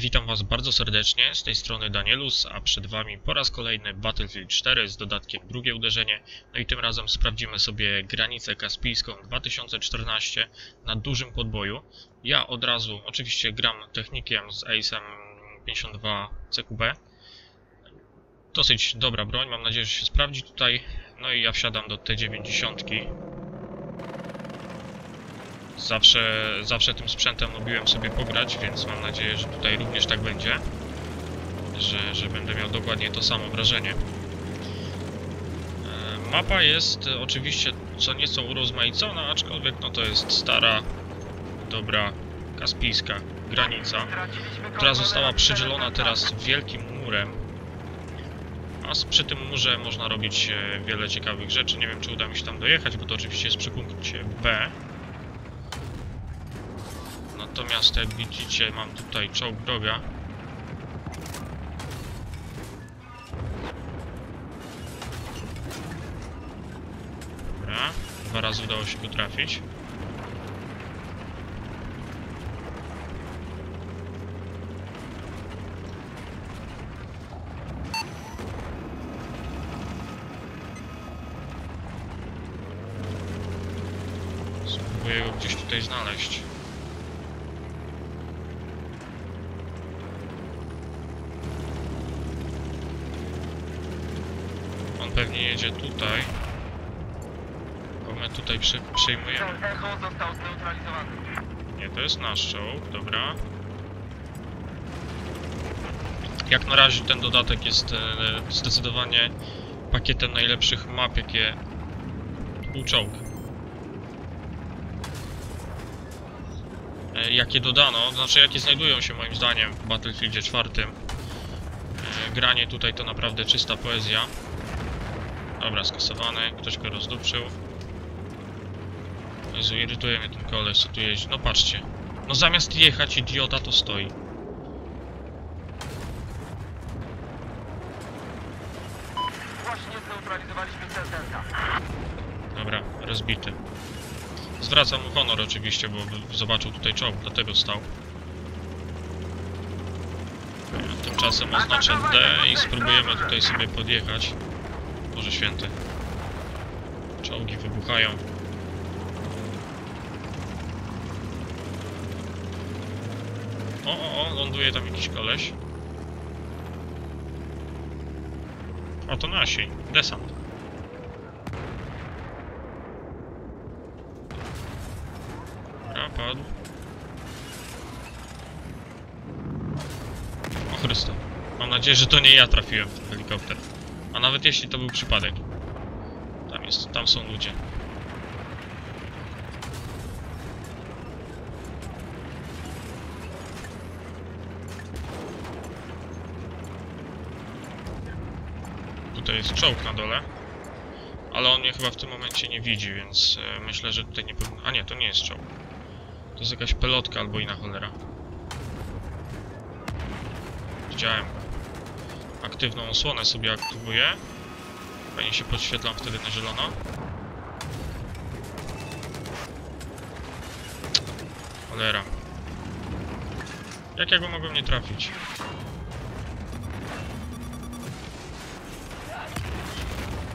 Witam was bardzo serdecznie, z tej strony Danielus, a przed wami po raz kolejny Battlefield 4 z dodatkiem drugie uderzenie. No i tym razem sprawdzimy sobie granicę kaspijską 2014 na dużym podboju. Ja od razu oczywiście gram technikiem z Ace'em 52 CQB. Dosyć dobra broń, mam nadzieję, że się sprawdzi tutaj. No i ja wsiadam do T90. Zawsze, zawsze tym sprzętem lubiłem sobie pograć, więc mam nadzieję, że tutaj również tak będzie. Że, że będę miał dokładnie to samo wrażenie. E, Mapa jest oczywiście co nieco urozmaicona, aczkolwiek no to jest stara, dobra, kaspijska granica, która została przydzielona teraz wielkim murem. A przy tym murze można robić e, wiele ciekawych rzeczy. Nie wiem, czy uda mi się tam dojechać, bo to oczywiście jest przy punkcie B. Natomiast jak widzicie mam tutaj czołg droga. Dobra, dwa razy udało się go trafić. Spróbuję go gdzieś tutaj znaleźć. On pewnie jedzie tutaj. Bo my tutaj przy, przyjmujemy. Echo został zneutralizowany. Nie, to jest nasz czołg, dobra. Jak na razie ten dodatek jest e, zdecydowanie pakietem najlepszych map, jakie był czołg. E, jakie dodano, znaczy jakie znajdują się moim zdaniem w Battlefieldzie 4. E, granie tutaj to naprawdę czysta poezja. Dobra, skasowany, ktoś go rozdupczył. Jezu, irytuje mnie ten koleś, co tu jeździ. No patrzcie. No zamiast jechać, idiota to stoi. Właśnie zneutralizowaliśmy cel Delta. Dobra, rozbity. Zwracam mu honor oczywiście, bo zobaczył tutaj czołg, dlatego stał. Tymczasem oznaczę D i spróbujemy tutaj sobie podjechać. Boże święty. Czołgi wybuchają. O, o, o, ląduje tam jakiś koleś. O, to nasi. Desant. Dobra, padł. O Chrysto. Mam nadzieję, że to nie ja trafiłem w ten helikopter. Nawet jeśli to był przypadek. Tam jest, tam są ludzie. Tutaj jest czołg na dole. Ale on mnie chyba w tym momencie nie widzi, więc e, myślę, że tutaj nie powinno... A nie, to nie jest czołg. To jest jakaś pelotka albo inna cholera. Widziałem go. Aktywną osłonę sobie aktywuję. Fajnie się podświetlam wtedy na zielono. Cholera. Jak ja go mogłem nie trafić?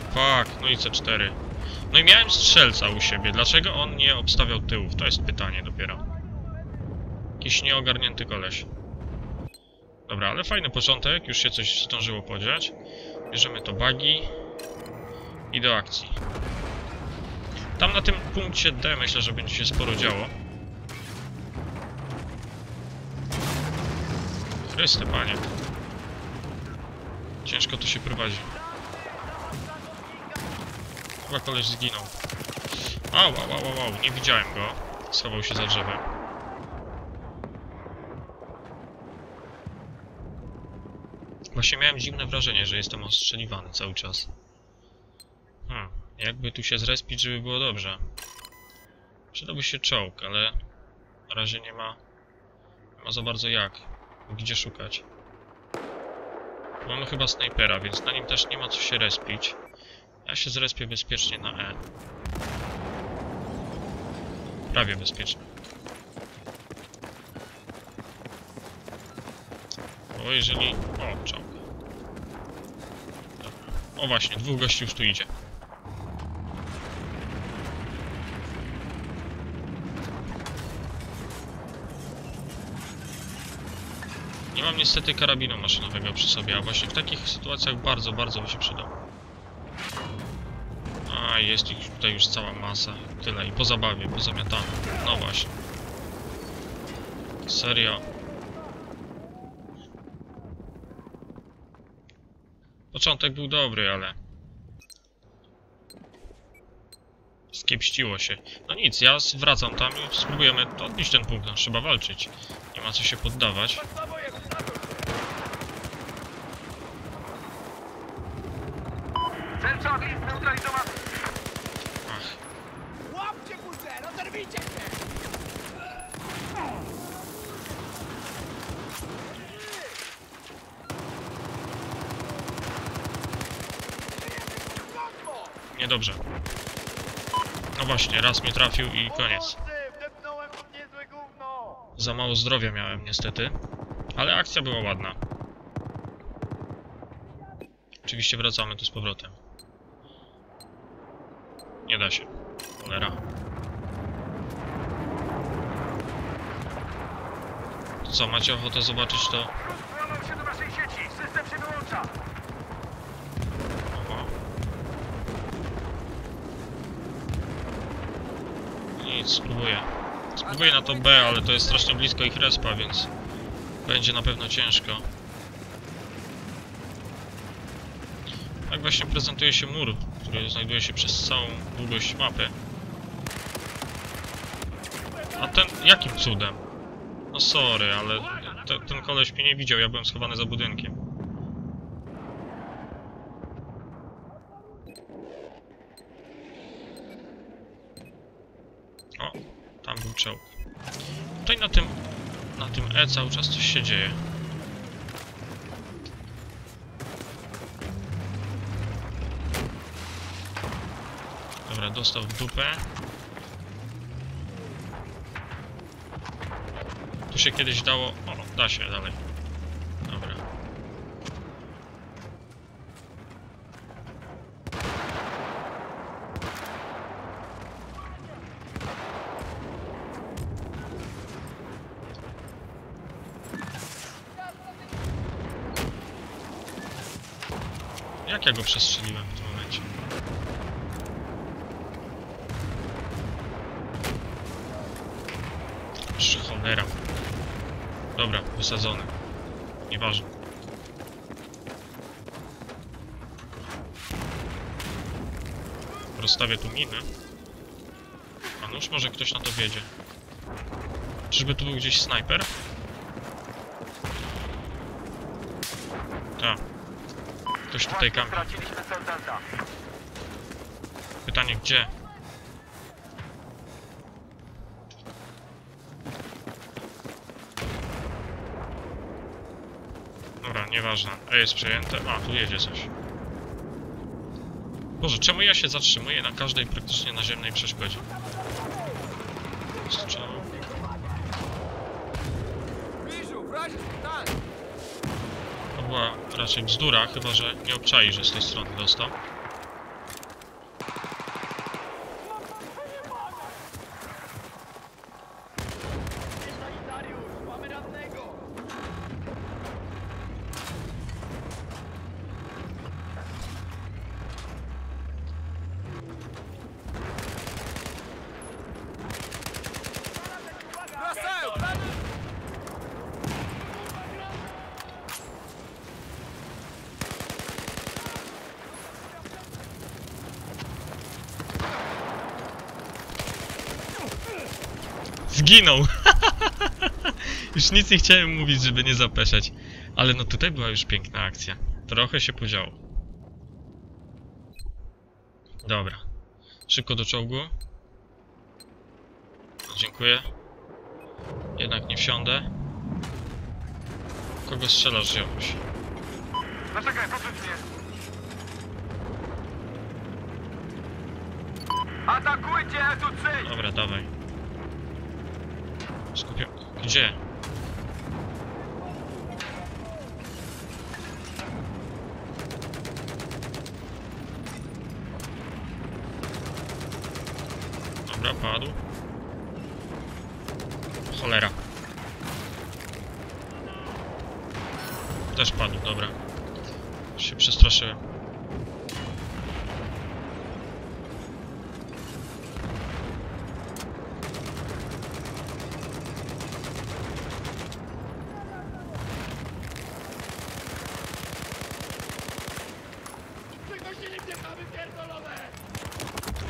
Fuck, no i C4. No i miałem strzelca u siebie. Dlaczego on nie obstawiał tyłów? To jest pytanie dopiero. Jakiś nieogarnięty koleś. Dobra, ale fajny początek. Już się coś zdążyło podziać. Bierzemy to bagi. I do akcji. Tam na tym punkcie D myślę, że będzie się sporo działo. Chryste, panie. Ciężko to się prowadzi. Chyba koleś zginął. Au, au, au, au, au, nie widziałem go. Schował się za drzewem. Właśnie miałem dziwne wrażenie, że jestem ostrzeliwany cały czas. Hmm, jakby tu się zrespić, żeby było dobrze. Przydałby się czołg, ale na razie nie ma, nie ma za bardzo jak. Gdzie szukać. Mamy chyba snajpera, więc na nim też nie ma co się respić. Ja się zrespię bezpiecznie na E. Prawie bezpiecznie. Bo jeżeli... O, czołg. O właśnie, dwóch gości już tu idzie. Nie mam niestety karabinu maszynowego przy sobie, a właśnie w takich sytuacjach bardzo, bardzo by się przydał. A, jest ich tutaj już cała masa. Tyle. I po zabawie, po zamiataniu. No właśnie. Serio. Początek był dobry, ale... Skiepściło się. No nic, ja wracam tam i spróbujemy odnieść ten punkt. No, trzeba walczyć. Nie ma co się poddawać. Cel. Niedobrze. No właśnie, raz mnie trafił i koniec. Za mało zdrowia miałem niestety. Ale akcja była ładna. Oczywiście wracamy tu z powrotem. Nie da się. Cholera. To co, macie ochotę zobaczyć to? Nic, spróbuję. Spróbuję na to B, ale to jest strasznie blisko ich respa, więc będzie na pewno ciężko. Tak właśnie prezentuje się mur, który znajduje się przez całą długość mapy. A ten, jakim cudem? No sorry, ale te, ten koleś mnie nie widział, ja byłem schowany za budynkiem. O, tam był czołg. Tutaj na tym, na tym E cały czas coś się dzieje. Dobra, dostał w dupę. Tu się kiedyś dało... O, da się dalej. Dobra. Ja go przestrzeliłem w tym momencie? Jeszcze cholera. Dobra, wysadzony. Nieważne. Rozstawię tu miny. A nuż może ktoś na to wiedzie. Czyżby tu był gdzieś snajper? Tak. Ktoś tutaj kampi. Pytanie gdzie? Dobra, nieważne. E jest przejęte. A, tu jedzie coś. Boże, czemu ja się zatrzymuję na każdej praktycznie naziemnej przeszkodzie? Strzał. Bliżu, w razie, tak! To była raczej bzdura, chyba że nie obczai, że z tej strony dostał. Zginął! już nic nie chciałem mówić, żeby nie zapeszać. Ale no tutaj była już piękna akcja. Trochę się podziało. Dobra. Szybko do czołgu. Dziękuję. Jednak nie wsiądę. Kogo strzelasz, ziomuś? Zaczekaj, posłuchaj mnie. Atakujcie E-tu-3! Dobra, dawaj. Skupiam. Gdzie? Dobra, padł. Cholera. Też padł, dobra. Już się przestraszyłem.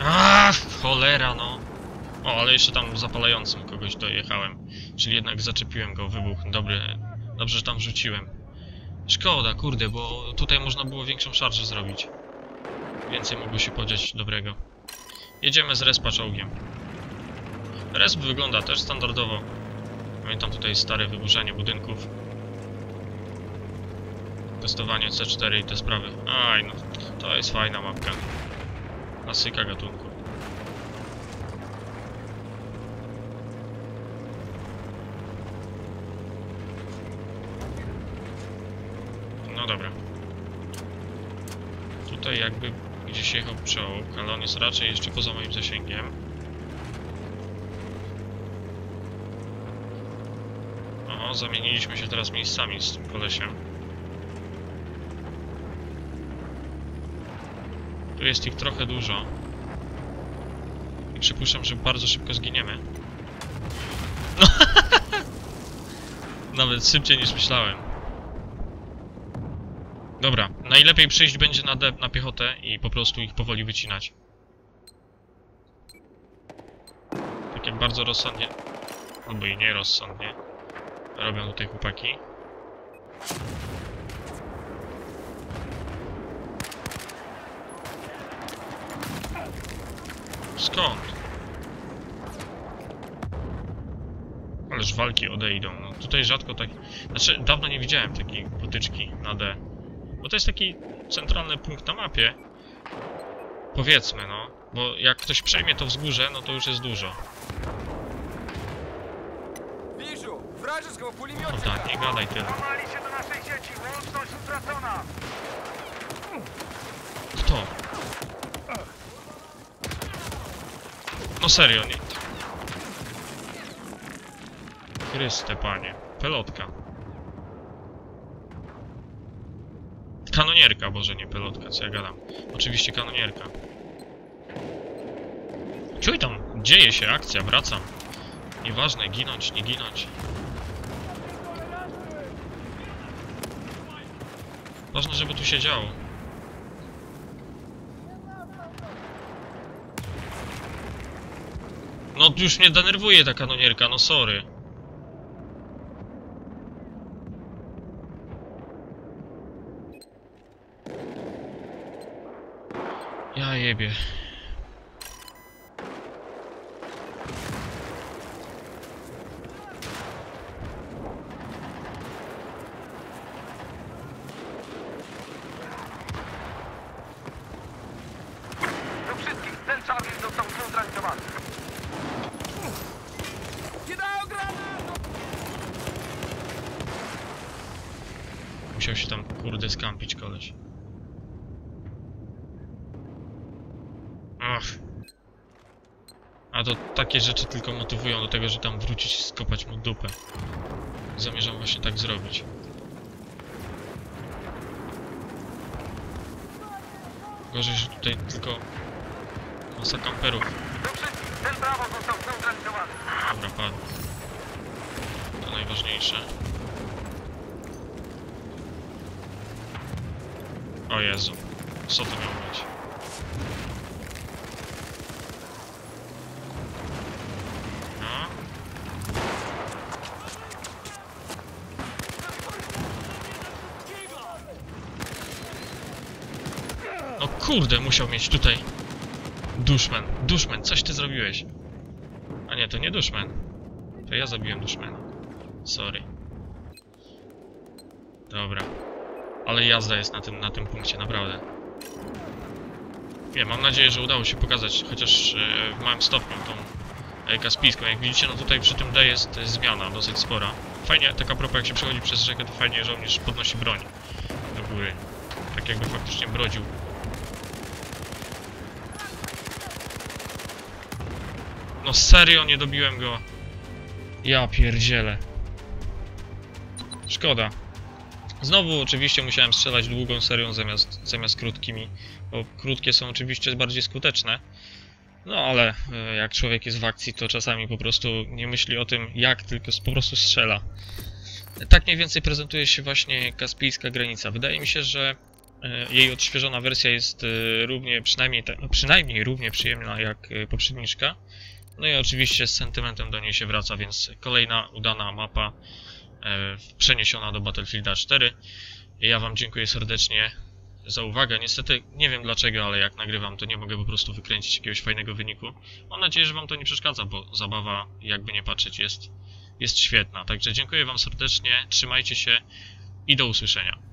Ach, cholera no. O, ale jeszcze tam zapalającym kogoś dojechałem. Czyli jednak zaczepiłem go, wybuch. Dobry, dobrze, że tam rzuciłem. Szkoda, kurde, bo tutaj można było większą szarżę zrobić. Więcej mogło się podziać dobrego. Jedziemy z respa czołgiem. Resp wygląda też standardowo. Pamiętam tutaj stare wyburzenie budynków. Testowanie C4 i te sprawy. Aj, no, to jest fajna mapka. Klasyka gatunku. No dobra. Tutaj jakby gdzieś jechał czołg, ale on jest raczej jeszcze poza moim zasięgiem. O, zamieniliśmy się teraz miejscami z tym kolesiem. Tu jest ich trochę dużo. I przypuszczam, że bardzo szybko zginiemy. No. Nawet szybciej niż myślałem. Dobra, najlepiej przyjść będzie na, na piechotę i po prostu ich powoli wycinać. Tak jak bardzo rozsądnie, albo i nierozsądnie robią tutaj chłopaki. Skąd? Ależ walki odejdą. No, tutaj rzadko tak... Znaczy, dawno nie widziałem takiej potyczki na D. Bo to jest taki centralny punkt na mapie. Powiedzmy, no. Bo jak ktoś przejmie to wzgórze, no to już jest dużo. No tak, nie gadaj tyle. Kto? No serio, nie. Chryste, panie. Pelotka. Kanonierka, boże, nie pelotka, co ja gadam. Oczywiście kanonierka. Czuj tam, dzieje się akcja, wracam. Nieważne, ginąć, nie ginąć. Ważne, żeby tu się działo. No już mnie denerwuje ta kanonierka, no sorry. ciebie. Musiał się tam kurde skampić koleś. A to takie rzeczy tylko motywują do tego, że tam wrócić i skopać mu dupę. Zamierzam właśnie tak zrobić. Gorzej, że tutaj tylko masa kamperów. Dobra, padł. To najważniejsze. O Jezu. Co to miało być? No. No kurde, musiał mieć tutaj Duszman, Duszman, coś ty zrobiłeś. A nie, to nie Duszman. To ja zabiłem Duszmana. Sorry. Dobra. Ale jazda jest na tym, na tym punkcie, naprawdę. Nie, mam nadzieję, że udało się pokazać chociaż e, w małym stopniu tą Kaspijską. Jak widzicie, no tutaj przy tym D jest zmiana dosyć spora. Fajnie, taka propos, jak się przechodzi przez rzekę, to fajnie żołnierz podnosi broń do góry. Tak jakby faktycznie brodził No serio, nie dobiłem go. Ja pierdzielę. Szkoda. Znowu oczywiście musiałem strzelać długą serią zamiast, zamiast krótkimi, bo krótkie są oczywiście bardziej skuteczne. No ale e, jak człowiek jest w akcji, to czasami po prostu nie myśli o tym jak, tylko po prostu strzela. Tak mniej więcej prezentuje się właśnie Kaspijska Granica. Wydaje mi się, że e, jej odświeżona wersja jest e, równie, przynajmniej, no, przynajmniej równie przyjemna jak poprzedniczka. No i oczywiście z sentymentem do niej się wraca, więc kolejna udana mapa e, przeniesiona do Battlefielda 4. Ja wam dziękuję serdecznie za uwagę. Niestety nie wiem dlaczego, ale jak nagrywam, to nie mogę po prostu wykręcić jakiegoś fajnego wyniku. Mam nadzieję, że wam to nie przeszkadza, bo zabawa, jakby nie patrzeć, jest, jest świetna. Także dziękuję wam serdecznie, trzymajcie się i do usłyszenia.